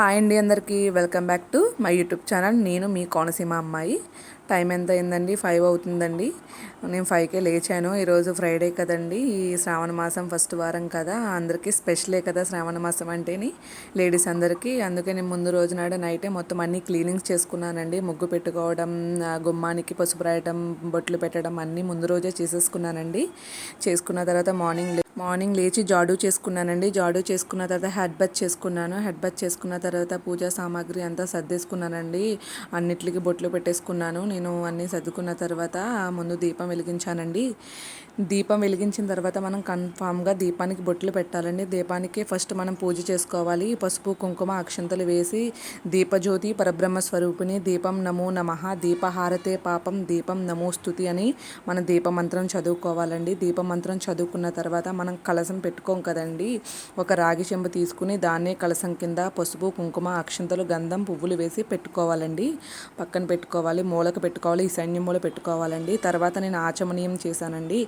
Hi అండి అందరికీ. Welcome back to my YouTube channel. నేను మీ కోనసీమ అమ్మాయి. టైం ఎంత అయిందండి? ఫైవ్ అవుతుందండి. నేను ఫైవ్కే లేచాను. ఈరోజు ఫ్రైడే కదండి. ఈ శ్రావణ మాసం ఫస్ట్ వారం కదా. అందరికీ స్పెషలే కదా శ్రావణ మాసం అంటేని లేడీస్ అందరికీ. అందుకే నేను ముందు రోజు నాడు నైటే మొత్తం అన్ని క్లీనింగ్స్ చేసుకున్నానండి. ముగ్గు పెట్టుకోవడం గుమ్మానికి పసుపు రాయటం బొట్లు పెట్టడం అన్నీ ముందు రోజే చేసేసుకున్నానండి. చేసుకున్న తర్వాత మార్నింగ్ మార్నింగ్ లేచి జాడు చేసుకున్నానండి. జాడు చేసుకున్న తర్వాత హెడ్ బత్ చేసుకున్నాను. హెడ్ బత్ చేసుకున్న తర్వాత పూజా సామాగ్రి అంతా సర్దేసుకున్నానండి. అన్నిటికీ బొట్లు పెట్టేసుకున్నాను. నేను అన్నీ సర్దుకున్న తర్వాత ముందు దీపం వెలిగించానండి. దీపం వెలిగించిన తర్వాత మనం కన్ఫామ్గా దీపానికి బొట్లు పెట్టాలండి. దీపానికి ఫస్ట్ మనం పూజ చేసుకోవాలి. పసుపు కుంకుమ అక్షంతలు వేసి దీపజ్యోతి పరబ్రహ్మ స్వరూపిణి దీపం నమో నమ దీపహారతే పాపం దీపం నమోస్తుతి అని మన దీపమంత్రం చదువుకోవాలండి. దీపమంత్రం చదువుకున్న తర్వాత మనం కలసం పెట్టుకోం కదండి. ఒక రాగి చెంబు తీసుకుని దాన్నే కలసం కింద పసుపు కుంకుమ అక్షంతలు గంధం పువ్వులు వేసి పెట్టుకోవాలండి. పక్కన పెట్టుకోవాలి మూలకు పెట్టుకోవాలి ఈ సైన్యం మూల పెట్టుకోవాలండి. తర్వాత నేను ఆచమనీయం చేశానండి.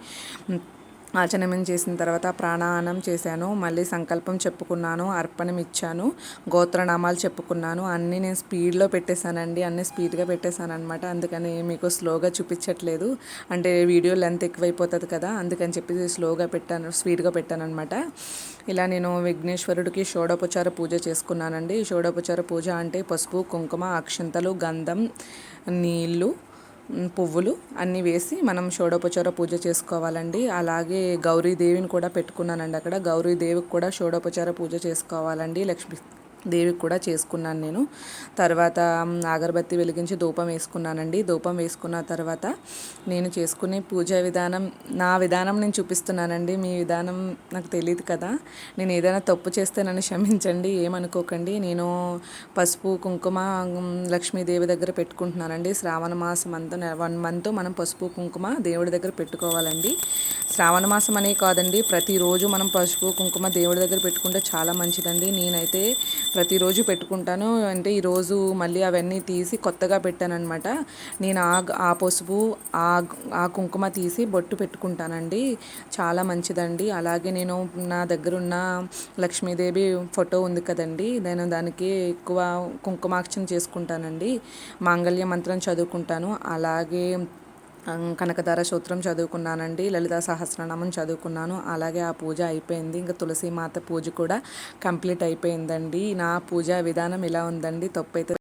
ఆచనమం చేసిన తర్వాత ప్రాణాయామం చేశాను. మళ్ళీ సంకల్పం చెప్పుకున్నాను అర్పణం ఇచ్చాను గోత్రనామాలు చెప్పుకున్నాను. అన్నీ నేను స్పీడ్లో పెట్టేశానండి. అన్నీ స్పీడ్గా పెట్టేశాను అనమాట అందుకని మీకు స్లోగా చూపించట్లేదు. అంటే వీడియో లెంత్ ఎక్కువైపోతుంది కదా అందుకని చెప్పి స్లోగా పెట్టాను స్పీడ్గా పెట్టాను అనమాట ఇలా నేను విఘ్నేశ్వరుడికి షోడోపచార పూజ చేసుకున్నానండి. షోడోపచార పూజ అంటే పసుపు కుంకుమ అక్షంతలు గంధం నీళ్ళు పువ్వులు అన్నీ వేసి మనం షోడోపచార పూజ చేసుకోవాలండి. అలాగే గౌరీదేవిని కూడా పెట్టుకున్నానండి అక్కడ. గౌరీదేవికి కూడా షోడోపచార పూజ చేసుకోవాలండి. లక్ష్మీ దేవికి కూడా చేసుకున్నాను నేను. తర్వాత అగరబత్తి వెలిగించి ధూపం వేసుకున్నానండి. ధూపం వేసుకున్న తర్వాత నేను చేసుకునే పూజా విధానం నా విధానం నేను చూపిస్తున్నానండి. మీ విధానం నాకు తెలియదు కదా. నేను ఏదైనా తప్పు చేస్తే నన్ను క్షమించండి ఏమనుకోకండి. నేను పసుపు కుంకుమ లక్ష్మీదేవి దగ్గర పెట్టుకుంటున్నానండి. శ్రావణ మాసం అంతా వన్ మంత్ మనం పసుపు కుంకుమ దేవుడి దగ్గర పెట్టుకోవాలండి. శ్రావణ మాసం అనే కాదండి. ప్రతిరోజు మనం పసుపు కుంకుమ దేవుడి దగ్గర పెట్టుకుంటే చాలా మంచిదండి. నేనైతే ప్రతిరోజు పెట్టుకుంటాను. అంటే ఈరోజు మళ్ళీ అవన్నీ తీసి కొత్తగా పెట్టాను అనమాట నేను ఆ ఆ పసుపు ఆ ఆ కుంకుమ తీసి బొట్టు పెట్టుకుంటానండి. చాలా మంచిదండి. అలాగే నేను నా దగ్గర ఉన్న లక్ష్మీదేవి ఫోటో ఉంది కదండి. నేను దానికి ఎక్కువ కుంకుమార్చన చేసుకుంటానండి. మాంగళ్య మంత్రం చదువుకుంటాను. అలాగే కనకధార సూత్రం చదువుకున్నానండి లలిత సహస్రనామం చదువుకున్నాను అలాగే ఆ పూజ అయిపోయింది. ఇంకా తులసి మాత పూజ కూడా కంప్లీట్ అయిపోయిందండి. నా పూజా విధానం ఇలా ఉందండి తప్పైతే